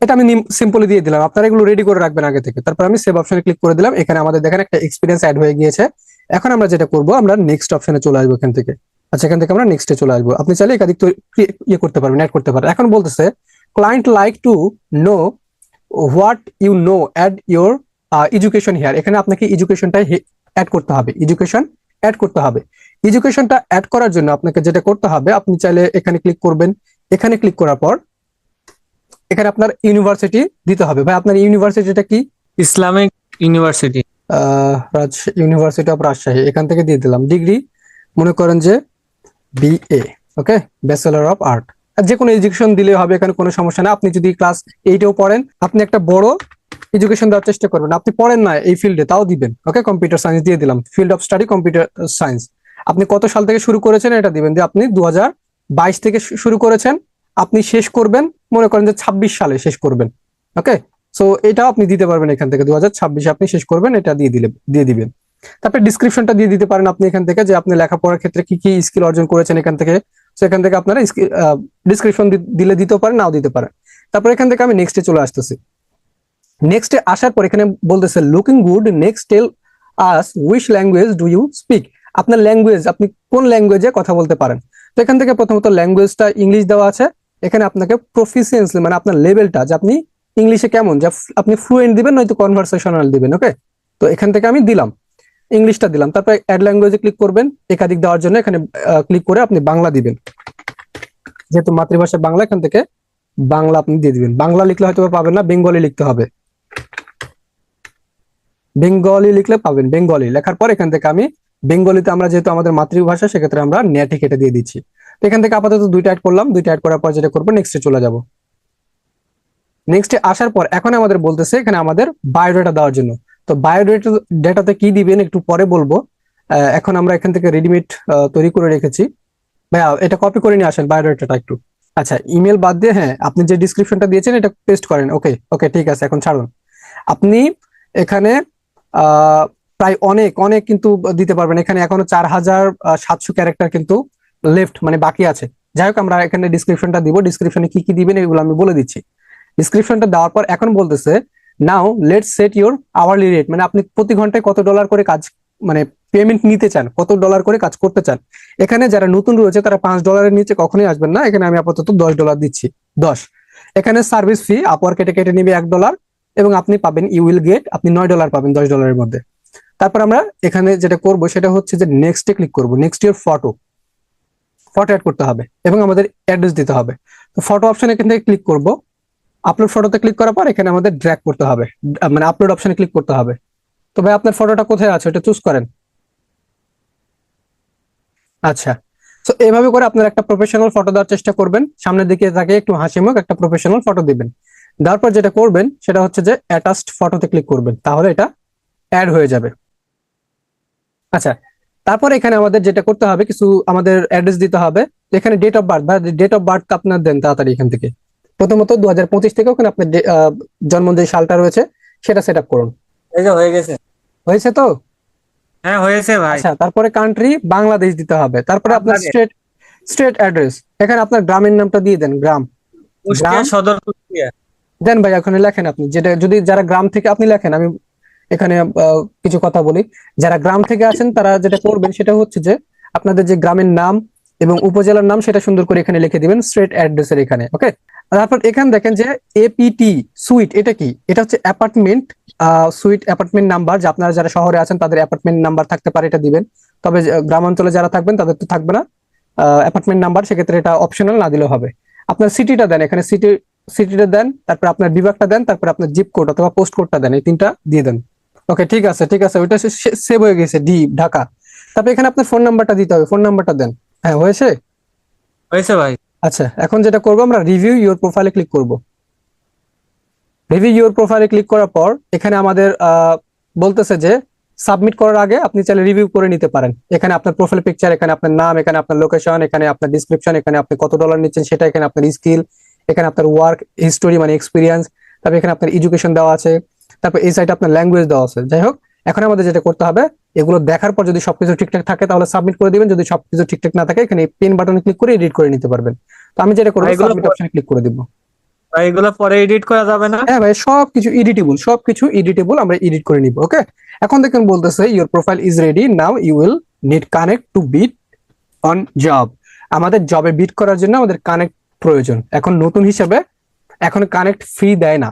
এটা আমি সিম্পলি দিয়ে দিলাম। আপনারা এগুলো রেডি করে রাখবেন আগে থেকে। তারপর আমি সেভ অপশনে ক্লিক করে দিলাম। এখানে আমাদের দেখেন একটা এক্সপিরিয়েন্স অ্যাড হয়ে গিয়েছে। এখন আমরা যেটা করব, আমরা নেক্সট অপশনে চলে আসব এখান থেকে। আচ্ছা এখান থেকে আমরা নেক্সটে চলে আসব। আপনি চাইলে একাধিক ইয়ে করতে পারবেন অ্যাড করতে পারেন এখন বলতেছে client like to know what you know add your education here. এখানে আপনাকে এডুকেশনটাই অ্যাড করতে হবে। এডুকেশন অ্যাড করতে হবে। এডুকেশনটা অ্যাড করার জন্য আপনাকে যেটা করতে হবে আপনি চাইলে এখানে ক্লিক করবেন। এখানে ক্লিক করার পর এখানে আপনার ইউনিভার্সিটি দিতে হবে। ভাই আপনার ইউনিভার্সিটিটা কি? Islamic university. University of Rajshahi. এখান থেকে দিয়ে দিলাম। ডিগ্রি মনে করেন যে BA okay? Bachelor of art. যে কোনো এডুকেশন দিলে হবে, এখানে কোনো সমস্যা না আপনি যদি ক্লাস এইটেও পড়েন, আপনি একটা বড় এডুকেশন দেওয়ার চেষ্টা করবেন। আপনি পড়েন না এই ফিল্ডে তাও দিবেন। ওকে কম্পিউটার সায়েন্স দিয়ে দিলাম। Field of study computer science আপনি কত সাল থেকে শুরু করেছেন এটা দিবেন। যে আপনি দু থেকে শুরু করেছেন। আপনি শেষ করবেন, মনে করেন যে ছাব্বিশ সালে শেষ করবেন। ওকে সো এটাও আপনি দিতে পারবেন এখান থেকে। দু আপনি শেষ করবেন, এটা দিয়ে দিলে, দিয়ে দিবেন। তারপরে ডিসক্রিপশনটা দিয়ে দিতে পারেন আপনি এখান থেকে যে আপনি লেখাপড়ার ক্ষেত্রে কি কি স্কিল অর্জন করেছেন এখান থেকে। সো এখান থেকে আপনারা ডিসক্রিপশন দিলে দিতে পারেন, নাও দিতে পারেন। তারপর এখান থেকে আমি নেক্সটে চলে আসতেছি। নেক্সটে আসার পর এখানে বলতেছে looking good next tell us which language do you speak আপনার ল্যাঙ্গুয়েজ আপনি কোন ল্যাঙ্গুয়েজে কথা বলতে পারেন। তো এখান থেকে প্রথমত ল্যাঙ্গুয়েজটা ইংলিশ দেওয়া আছে। এখানে আপনাকে প্রফিসিয়েন্সি মানে আপনার লেভেলটা যে আপনি ইংলিশে কেমন, যে আপনি ফ্লুয়েন্ট দিবেন, নয়তো কনভারসেশনাল দিবেন ওকে তো এখান থেকে আমি দিলাম। ইংলিশটা দিলাম। তারপরে অ্যাড ল্যাঙ্গুয়েজে ক্লিক করবেন। একাধিক দেওয়ার জন্য এখানে ক্লিক করে আপনি বাংলা দিবেন। যেহেতু মাতৃভাষা বাংলা, এখান থেকে বাংলা আপনি দিয়ে দিবেন। বাংলা লিখলে হয়তো পাবেন না, বেঙ্গলি লিখতে হবে। বেঙ্গলি লিখলে পাবেন, বেঙ্গলি। লেখার পর এখান থেকে আমি বেঙ্গলিতে আমরা যেহেতু আমাদের মাতৃভাষা, সেক্ষেত্রে আমরা নেটে কেটে দিয়ে দিচ্ছি। তো এখান থেকে আপাতত দুইটা অ্যাড করলাম। দুইটা অ্যাড করার পর যেটা করব নেক্সটে চলে যাব। নেক্সটে আসার পর, এখন আমাদের বলতেছে এখানে আমাদের বায়োডাটা দেওয়ার জন্য। তো বায়োডাটা ডেটাতে কি দিবেন একটু পরে বলব। এখন আমরা এখান থেকে রেডিমেড তৈরি করে রেখেছি। ভাইয়া, এটা কপি করে নিয়ে আসেন বায়োডাটাটা একটু। আচ্ছা ইমেল বাদ দিয়ে হ্যাঁ আপনি যে ডিসক্রিপশনটা দিয়েছেন, এটা পেস্ট করেন। ওকে ওকে ঠিক আছে, এখন ছাড়ুন। আপনি এখানে প্রায় অনেক অনেক কিন্তু দিতে পারবেন। এখানে এখনও চার হাজার সাতশো ক্যারেক্টার কিন্তু লেফট মানে বাকি আছে। যাই হোক, আমরা এখানে ডিসক্রিপশনটা দিব। ডিসক্রিপশনে কি কি দিবেন, এগুলো আমি বলে দিচ্ছি। ডিসক্রিপশনটা দেওয়ার পর এখন বলতেছে now let set your hourly rate মানে আপনি প্রতি ঘন্টায় কত ডলার করে কাজ মানে পেমেন্ট নিতে চান, কত ডলার করে কাজ করতে চান? এখানে যারা নতুন রয়েছে, তারা পাঁচ ডলারের নিচে কখনোই আসবেন না। এখানে আমি আপাতত দশ ডলার দিচ্ছি। দশ। এখানে সার্ভিস ফি আপওয়ার কেটে কেটে নিবে এক ডলার এবং আপনি পাবেন ইউ উইল গেট আপনি নয় ডলার পাবেন দশ ডলারের মধ্যে। তারপর আমরা এখানে যেটা করব, সেটা হচ্ছে যে নেক্সটে ক্লিক করব। Next your photo photo add করতে হবে এবং আমাদের অ্যাড্রেস দিতে হবে। তো ফটো অপশন এখান থেকে ক্লিক করব। আপলোড ফটোতে ক্লিক করার পর এখানে আমাদের ড্র্যাগ করতে হবে। মানে আপলোড অপশনে ক্লিক করতে হবে। তো ভাই, আপনার ফটোটা কোথায় আছে? এটা চুজ করেন। আচ্ছা। তো এইভাবে করে আপনার একটা প্রফেশনাল ফটো দেওয়ার চেষ্টা করবেন। সামনের দিকে তাকে একটু হাসি মুখ, একটা প্রফেশনাল ফটো দিবেন। তারপর যেটা করবেন, সেটা হচ্ছে যে অ্যাটাচড ফটোতে ক্লিক করবেন। তাহলে এটা অ্যাড হয়ে যাবে। আচ্ছা। তারপর এখানে আমাদের যেটা করতে হবে, কিছু আমাদের অ্যাড্রেস দিতে হবে। এখানে ডেট অফ বার্থ বা ডেট অফ বার্থ আপনার দেন তাড়াতাড়ি এখান থেকে। প্রথমত দু হাজার পঁচিশ থেকে ওখানে আপনার জন্ম যে সালটা রয়েছে সেটা সেট আপ করুন। এই যে হয়ে গেছে। হয়েছে তো? হ্যাঁ হয়েছে ভাই। আচ্ছা তারপরে কান্ট্রি বাংলাদেশ দিতে হবে। তারপরে আপনার স্টেট স্টেট অ্যাড্রেস এখানে আপনার গ্রামের নামটা দিয়ে দেন গ্রাম। সদর দেন ভাই ওখানে লেখেন আপনি। যেটা যদি যারা গ্রাম থেকে আপনি লেখেন আমি এখানে কিছু কথা বলি। যারা গ্রাম থেকে আছেন তারা যেটা করবেন সেটা হচ্ছে যে আপনাদের যে গ্রামের নাম এবং উপজেলার নাম সেটা সুন্দর করে এখানে লিখে দিবেন স্ট্রেট অ্যাড্রেসের এখানে ওকে তারপর এখানে দেখেন যে এপিটি সুইট এটা কি? এটা হচ্ছে অ্যাপার্টমেন্ট সুইট অ্যাপার্টমেন্ট নাম্বার যে আপনারা যারা শহরে আছেন তাদের অ্যাপার্টমেন্ট নাম্বার থাকতে পারে, এটা দিবেন। তবে গ্রামাঞ্চলে যারা থাকবেন তাদের তো থাকবে না। অ্যাপার্টমেন্ট নাম্বার সেক্ষেত্রে এটা অপশনাল না দিলেও হবে। আপনার সিটিটা দেন, এখানে সিটি সিটিটা দেন, তারপর আপনার বিভাগটা দেন, তারপর আপনার জিপ কোড অথবা পোস্ট কোডটা দেন, এই তিনটা দিয়ে দেন। ওকে ঠিক আছে ঠিক আছে, ওইটা সেভ হয়ে গেছে ডি ঢাকা। তারপর এখানে আপনার ফোন নাম্বারটা দিতে হবে ফোন নাম্বারটা দেন। হ্যাঁ হয়েছে? হয়েছে ভাই। আচ্ছা এখন যেটা করব আমরা রিভিউ ইওর প্রোফাইলে ক্লিক করব। রিভিউ ইওর প্রোফাইলে ক্লিক করার পর এখানে আমাদের বলতেছে যে সাবমিট করার আগে আপনি চাইলে রিভিউ করে নিতে পারেন। এখানে আপনার প্রোফাইল পিকচার এখানে আপনার নাম এখানে আপনার লোকেশন এখানে আপনার ডিসক্রিপশন এখানে আপনি কত ডলার নিচ্ছেন সেটা এখানে আপনার স্কিল এখানে আপনার ওয়ার্ক হিস্টোরি মানে এক্সপিরিয়েন্স তারপর এখানে আপনার এডুকেশন দেওয়া আছে তারপর এই সাইডে আপনার ল্যাঙ্গুয়েজ দেওয়া আছে। যাই হোক এখন আমাদের যেটা করতে হবে এগুলো দেখার পর যদি সবকিছু ঠিকঠাক থাকে তাহলে সাবমিট করে দিবেন। যদি সবকিছু ঠিকঠাক না থাকে এখানে পেন বাটনে ক্লিক করে এডিট করে নিতে পারবেন। তো আমি যেটা করব সাবমিট অপশনে ক্লিক করে দিব। ভাই এগুলো পরে এডিট করা যাবে না? হ্যাঁ ভাই সবকিছু এডিটেবল সবকিছু এডিটেবল আমরা এডিট করে নিব ওকে এখন দেখেন বলতেছে your profile is ready now you will need connect to bid on job আমাদের জবে বিট করার জন্য আমাদের কানেক্ট প্রয়োজন। এখন নতুন হিসেবে এখন কানেক্ট ফ্রি দেয় না।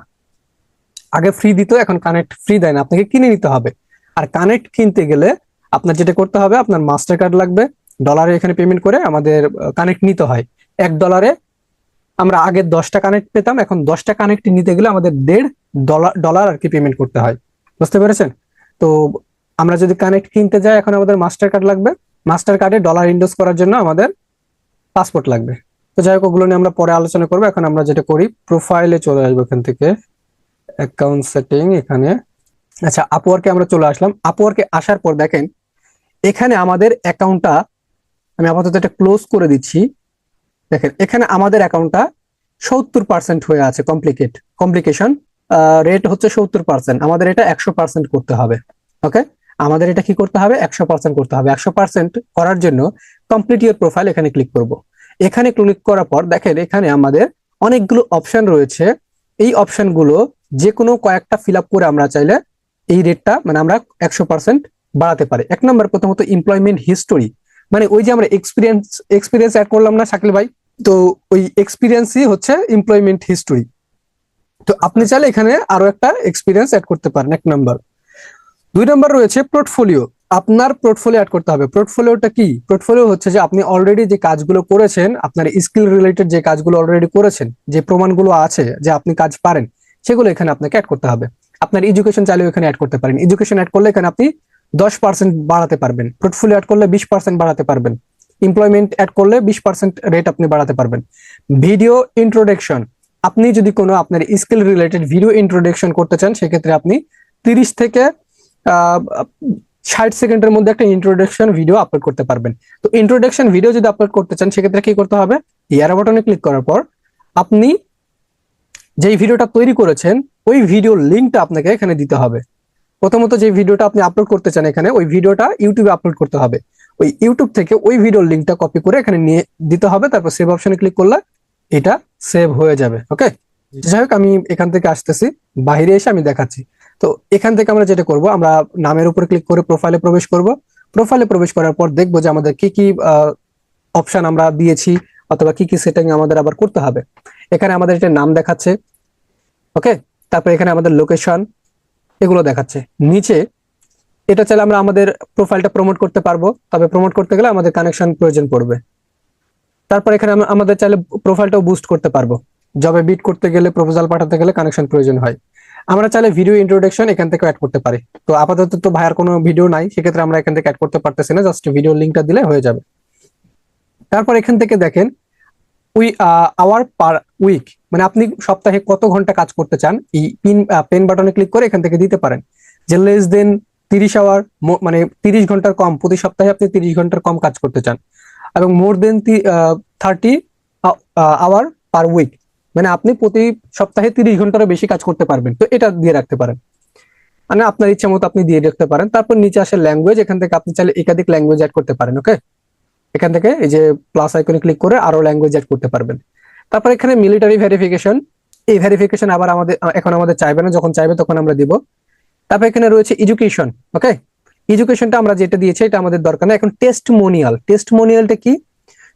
আগে ফ্রি দিত এখন কানেক্ট ফ্রি দেয় না। আপনাকে কিনে নিতে হবে। আর কানেক্ট কিনতে গেলে আপনার যেটা করতে হবে, আপনার মাস্টার কার্ড লাগবে ডলারে এখানে পেমেন্ট করে আমাদের কানেক্ট নিতে হয়। এক ডলারে আমরা আগে দশটা কানেক্ট পেতাম, এখন দশটা কানেক্ট নিতে গেলে আমাদের দেড় ডলার ডলার আর কি পেমেন্ট করতে হয়। বুঝতে পেরেছেন? তো আমরা যদি কানেক্ট কিনতে যাই, এখন আমাদের মাস্টার কার্ড লাগবে। মাস্টার কার্ডে ডলার ইন্ডোজ করার জন্য আমাদের পাসপোর্ট লাগবে। তো যাই হোক, ওগুলো নিয়ে আমরা পরে আলোচনা করব। এখন আমরা যেটা করি প্রোফাইলে চলে আসব এখান থেকে। অ্যাকাউন্ট সেটিং এখানে। আচ্ছা আপওয়ার্কে আমরা চলে আসলাম। আপওয়ার্কে আসার পর দেখেন, এখানে আমাদের অ্যাকাউন্টটা আমি আপাতত এটা ক্লোজ করে দিচ্ছি। দেখেন, এখানে আমাদের অ্যাকাউন্টটা সত্তর পার্সেন্ট হয়ে আছে কমপ্লিকেট কমপ্লিকেশন রেট হচ্ছে সত্তর পার্সেন্ট আমাদের এটা একশো পার্সেন্ট করতে হবে ওকে আমাদের এটা কি করতে হবে? একশো পার্সেন্ট করতে হবে। একশো পার্সেন্ট করার জন্য কমপ্লিট ইয়ার প্রোফাইল এখানে ক্লিক করব। এখানে ক্লিক করার পর দেখেন, এখানে আমাদের অনেকগুলো অপশন রয়েছে। এই অপশনগুলো যে কোনো কয়েকটা ফিল করে আমরা চাইলে এই রেটটা মানে আমরা একশো পার্সেন্ট বাড়াতে পারি। এক নম্বর, প্রথমত এমপ্লয়মেন্ট হিস্টোরি মানে ওই যে আমরা এক্সপিরিয়েন্স এক্সপিরিয়েন্স অ্যাড করলাম না শাকিল ভাই? তো ওই এক্সপিরিয়েন্সই হচ্ছে এমপ্লয়মেন্ট হিস্টোরি তো আপনি চাইলে এখানে আরও একটা এক্সপিরিয়েন্স অ্যাড করতে পারেন, এক নম্বর। দুই নম্বর রয়েছে পোর্টফোলিও আপনার পোর্টফোলিও অ্যাড করতে হবে। পোর্টফোলিওটা কি? পোর্টফোলিও হচ্ছে যে আপনি অলরেডি যে কাজগুলো করেছেন, আপনার স্কিল রিলেটেড যে কাজগুলো অলরেডি করেছেন, যে প্রমাণগুলো আছে, যে আপনি কাজ পারেন, সেগুলো এখানে আপনাকে অ্যাড করতে হবে। আপনার এডুকেশন চাইলেও এখানে অ্যাড করতে পারেন। এডুকেশন অ্যাড করলে এখানে আপনি দশ পার্সেন্ট বাড়াতে পারবেন। পোর্টফোলিও অ্যাড করলে বিশ পার্সেন্ট বাড়াতে পারবেন। এমপ্লয়মেন্ট অ্যাড করলে বিশ পার্সেন্ট রেট আপনি বাড়াতে পারবেন। ভিডিও ইন্ট্রোডাকশন আপনি যদি কোনো আপনার স্কিল রিলেটেড ভিডিও ইন্ট্রোডাকশন করতে চান, সেক্ষেত্রে আপনি তিরিশ থেকে ষাট সেকেন্ডের মধ্যে একটা ইন্ট্রোডাকশন ভিডিও আপলোড করতে পারবেন। তো ইন্ট্রোডাকশন ভিডিও যদি আপলোড করতে চান, সেক্ষেত্রে কি করতে হবে? ইয়ার বাটনে ক্লিক করার পর আপনি যেই ভিডিওটা তৈরি করেছেন ওই ভিডিও লিঙ্কটা আপনাকে এখানে দিতে হবে। প্রথমত যে ভিডিওটা আপনি আপলোড করতে চান এখানে ওই ভিডিওটা ইউটিউবে আপলোড করতে হবে। ওই ইউটিউব থেকে ওই ভিডিওর লিঙ্কটা কপি করে এখানে নিয়ে দিতে হবে তারপর সেভ অপশনে ক্লিক করলে এটা সেভ হয়ে যাবে ওকে যাই হোক আমি এখান থেকে আসতেছি বাইরে এসে আমি দেখাচ্ছি। তো এখান থেকে আমরা যেটা করব আমরা নামের উপর ক্লিক করে প্রোফাইলে প্রবেশ করব। প্রোফাইলে প্রবেশ করার পর দেখব যে আমাদের কি কি অপশন আমরা দিয়েছি অথবা কি কি সেটিং আমাদের আবার করতে হবে। এখানে আমাদের এটা নাম দেখাচ্ছে ওকে তারপর এখানে আমাদের লোকেশন এগুলো দেখাচ্ছে। নিচে, এটা চাইলে আমরা আমাদের প্রোফাইলটা প্রমোট করতে পারব, তবে প্রমোট করতে গেলে আমাদের কানেকশন প্রয়োজন পড়বে। তারপর এখানে আমাদের চাইলে প্রোফাইলটাও বুস্ট করতে পারব। জবে বিট করতে গেলে প্রপোজাল পাঠাতে গেলে কানেকশন প্রয়োজন হয়। আমরা চাইলে ভিডিও ইন্ট্রোডাকশন এখান থেকে অ্যাড করতে পারি। তো আপাতত তো ভাইয়ার কোনো ভিডিও নাই, সেক্ষেত্রে আমরা এখান থেকে অ্যাড করতে পারতেছি না জাস্ট ভিডিও লিঙ্কটা দিলে হয়ে যাবে। তারপর এখান থেকে দেখেন উই আওয়ার পার উইক মানে আপনি সপ্তাহে কত ঘণ্টা কাজ করতে চান, এই পিন পেন বাটনে ক্লিক করে এখান থেকে দিতে পারেন। যে লেস দেন তিরিশ আওয়ার মানে তিরিশ ঘণ্টার কম, প্রতি সপ্তাহে আপনি তিরিশ ঘণ্টার কম কাজ করতে চান। এবং more than thirty hour per week মানে আপনি প্রতি সপ্তাহে তিরিশ ঘন্টারও বেশি কাজ করতে পারবেন। তো এটা দিয়ে রাখতে পারেন। মানে আপনার ইচ্ছা মতো আপনি দিয়ে রাখতে পারেন। তারপর নিচে আসে ল্যাঙ্গুয়েজ এখান থেকে আপনি চাইলে একাধিক ল্যাঙ্গুয়েজ অ্যাড করতে পারেন ওকে এখান থেকে এই যে প্লাস আইকনে ক্লিক করে আরও ল্যাঙ্গুয়েজ অ্যাড করতে পারবেন। তারপর এখানে মিলিটারি ভেরিফিকেশন এই ভেরিফিকেশন আবার আমাদের এখন আমাদের চাইবে না, যখন চাইবে তখন আমরা দিব। তারপর এখানে রয়েছে এডুকেশন ওকে এডুকেশনটা আমরা যেটা দিয়েছি, এটা আমাদের দরকার না এখন টেস্টমোনিয়াল টেস্টমোনিয়ালটা কি?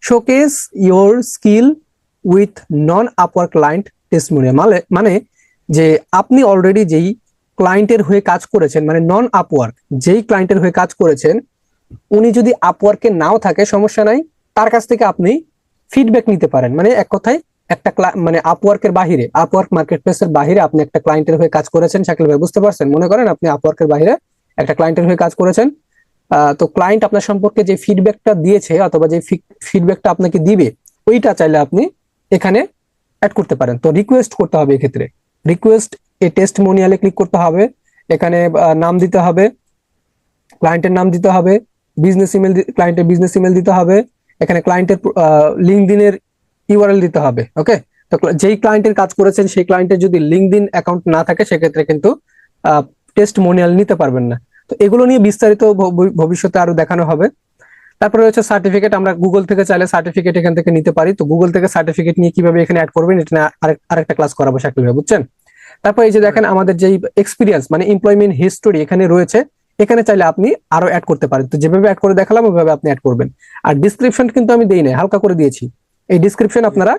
Showcase your skill with non Upwork client testimonial মানে মানে যে আপনি অলরেডি যেই ক্লায়েন্টের হয়ে কাজ করেছেন মানে নন আপওয়ার্ক যেই ক্লায়েন্টের হয়ে কাজ করেছেন উনি যদি আপওয়ার্কে নাও থাকে, সমস্যা নাই। তার কাছ থেকে আপনি ফিডব্যাক নিতে পারেন। মানে এক কথায় একটা মানে আপওয়ার্কের বাহিরে আপওয়ার্ক মার্কেট প্লেসের বাহিরে আপনি একটা ক্লায়েন্টের হয়ে কাজ করেছেন, শাকিল ভাই, বুঝতে পারছেন? মনে করেন আপনি আপওয়ার্কের বাহিরে একটা ক্লায়েন্টের হয়ে কাজ করেছেন। তো ক্লায়েন্ট আপনার সম্পর্কে যে ফিডব্যাকটা দিয়েছে অথবা যে ফিডব্যাকটা আপনাকে দিবে, ওইটা চাইলে আপনি এখানে অ্যাড করতে পারেন। তো রিকোয়েস্ট করতে হবে এক্ষেত্রে। রিকোয়েস্ট এ টেস্ট মনিয়ালে ক্লিক করতে হবে। এখানে নাম দিতে হবে। ক্লায়েন্টের নাম দিতে হবে। বিজনেস ইমেল ক্লায়েন্টের বিজনেস ইমেল দিতে হবে। এখানে ক্লায়েন্টের লিঙ্কডিনের ইউআরএল দিতে হবে ওকে তো যেই ক্লায়েন্টের কাজ করেছেন, সেই ক্লায়েন্টের যদি লিঙ্কডিন অ্যাকাউন্ট না থাকে, সেক্ষেত্রে কিন্তু টেস্ট মোনিয়াল নিতে পারবেন না। তো এগুলো নিয়ে বিস্তারিত ভবিষ্যতে আরও দেখানো হবে। তারপরে রয়েছে সার্টিফিকেট আমরা গুগল থেকে চাইলে সার্টিফিকেট এখান থেকে নিতে পারি। তো গুগল থেকে সার্টিফিকেট নিয়ে কীভাবে এখানে অ্যাড করবেন, এটা আরেকটা ক্লাস করাবো শাকিল ভাই, বুঝছেন? তারপর এই যে দেখেন, আমাদের যেই এক্সপিরিয়েন্স মানে এমপ্লয়মেন্ট হিস্টোরি এখানে রয়েছে এখানে চাইলে আপনি আরও অ্যাড করতে পারেন। তো যেভাবে অ্যাড করে দেখালাম, ওইভাবে আপনি অ্যাড করবেন। আর ডিসক্রিপশন কিন্তু আমি দেই নাই, হালকা করে দিয়েছি। এই ডিসক্রিপশন আপনারা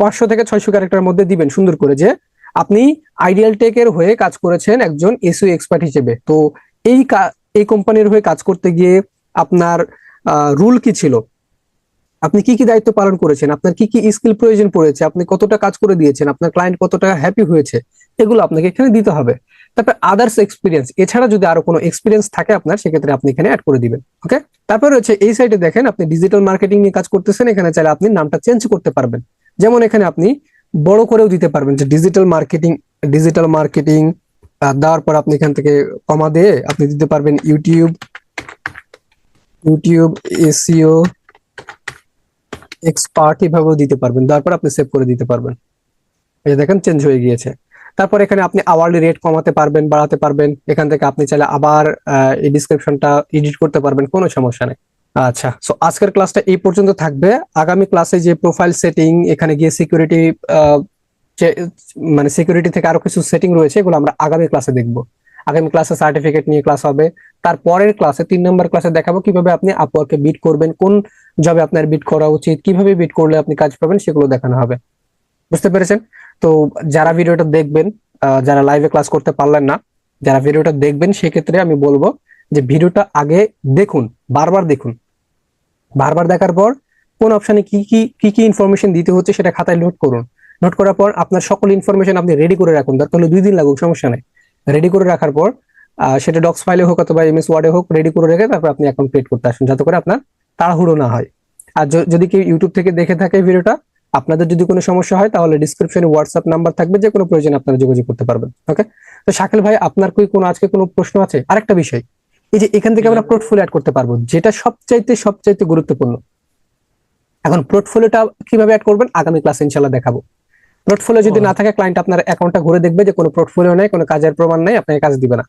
পাঁচশো থেকে ছয়শো ক্যারেক্টার মধ্যে দিবেন সুন্দর করে যে আপনি আইডিয়াল টেকের হয়ে কাজ করেছেন একজন এসইউ এক্সপার্ট হিসেবে। তো এই এই কোম্পানির হয়ে কাজ করতে গিয়ে আপনার রুল কি ছিল? আপনি কি কি দায়িত্ব পালন করেছেন? আপনার কি কি স্কিল প্রয়োজন পড়েছে? আপনি কতটা কাজ করে দিয়েছেন? আপনার ক্লায়েন্ট কতটা হ্যাপি হয়েছে? এগুলো আপনাকে এখানে দিতে হবে। তারপর আদার্স এক্সপিরিয়েন্স এছাড়া যদি আরও কোনো এক্সপিরিয়েন্স থাকে আপনার, সেক্ষেত্রে আপনি এখানে অ্যাড করে দিবেন ওকে তারপর রয়েছে এই সাইডে দেখেন, আপনি ডিজিটাল মার্কেটিং নিয়ে কাজ করতেছেন, এখানে চাইলে আপনি নামটা চেঞ্জ করতে পারবেন। যেমন এখানে আপনি বড় করেও দিতে পারবেন যে ডিজিটাল মার্কেটিং ডিজিটাল মার্কেটিং দেওয়ার পর আপনি এখান থেকে কমা দিয়ে আপনি দিতে পারবেন ইউটিউব ইউটিউব এসিও এক্সপার্ট এভাবেও দিতে পারবেন। তারপর আপনি সেভ করে দিতে পারবেন। এই দেখেন চেঞ্জ হয়ে গিয়েছে। তারপর এখানে আপনি আওয়ারলি রেট কমাতে পারবেন, বাড়াতে পারবেন। এখান থেকে আপনি চাইলে আবার এই ডিসক্রিপশনটা এডিট করতে পারবেন, কোনো সমস্যা নেই। আচ্ছা সো আজকের ক্লাসটা এই পর্যন্ত থাকবে। আগামী ক্লাসে যে প্রোফাইল সেটিং এখানে গিয়ে সিকিউরিটি মানে সিকিউরিটি থেকে আরও কিছু সেটিং রয়েছে, এগুলো আমরা আগামী ক্লাসে দেখব। আগামী ক্লাসে সার্টিফিকেট নিয়ে ক্লাস হবে। তারপরের ক্লাসে তিন নম্বর ক্লাসে দেখাবো কীভাবে আপনি আপওয়ার্কে বিট করবেন, কোন জবে আপনার বিট করা উচিত, কীভাবে বিট করলে আপনি কাজ পাবেন, সেগুলো দেখানো হবে। বুঝতে পেরেছেন? তো যারা ভিডিওটা দেখবেন যারা লাইভে ক্লাস করতে পারলেন না, যারা ভিডিওটা দেখবেন, সেক্ষেত্রে আমি বলব যে ভিডিওটা আগে দেখুন, বারবার দেখুন। বারবার দেখার পর কোন অপশানে কি কি কি কি ইনফরমেশন দিতে হচ্ছে সেটা খাতায় নোট করুন। নোট করার পর আপনার সকল ইনফরমেশন আপনি রেডি করে রাখুন। দরকার হলে দুই দিন লাগুক, সমস্যা নেই। রেডি করে রাখার পর সেটা ডক্স ফাইলে হোক অথবা এমএস ওয়ার্ডে হোক রেডি করে রেখে তারপর আপনি অ্যাকাউন্ট ক্রিয়েট করতে আসুন, যাতে করে আপনার তাড়াহুড়ো না হয়। আর যদি কেউ ইউটিউব থেকে দেখে থাকে ভিডিওটা আপনাদের যদি কোনো সমস্যা হয় তাহলে ডিসক্রিপশনে হোয়াটসঅ্যাপ নাম্বার থাকবে যে কোনো প্রয়োজনে আপনারা যোগাযোগ করতে পারবেন ওকে তো শাকিল ভাই আপনার কি কোনো আজকে কোনো প্রশ্ন আছে? আরেকটা বিষয় এই যে এখান থেকে আমরা পোর্টফোলিও অ্যাড করতে পারব যেটা সবচাইতে সবচাইতে গুরুত্বপূর্ণ। এখন পোর্টফোলিওটা কীভাবে অ্যাড করবেন আগামী ক্লাসে ইনশাল্লাহ দেখাবো। পোর্টফোলিও যদি না থাকে ক্লায়েন্ট আপনার অ্যাকাউন্টটা ঘুরে দেখবে যে কোনো পোর্টফোলিও নেই কোনো কাজের প্রমাণ নেই আপনাকে কাজ দিবে না।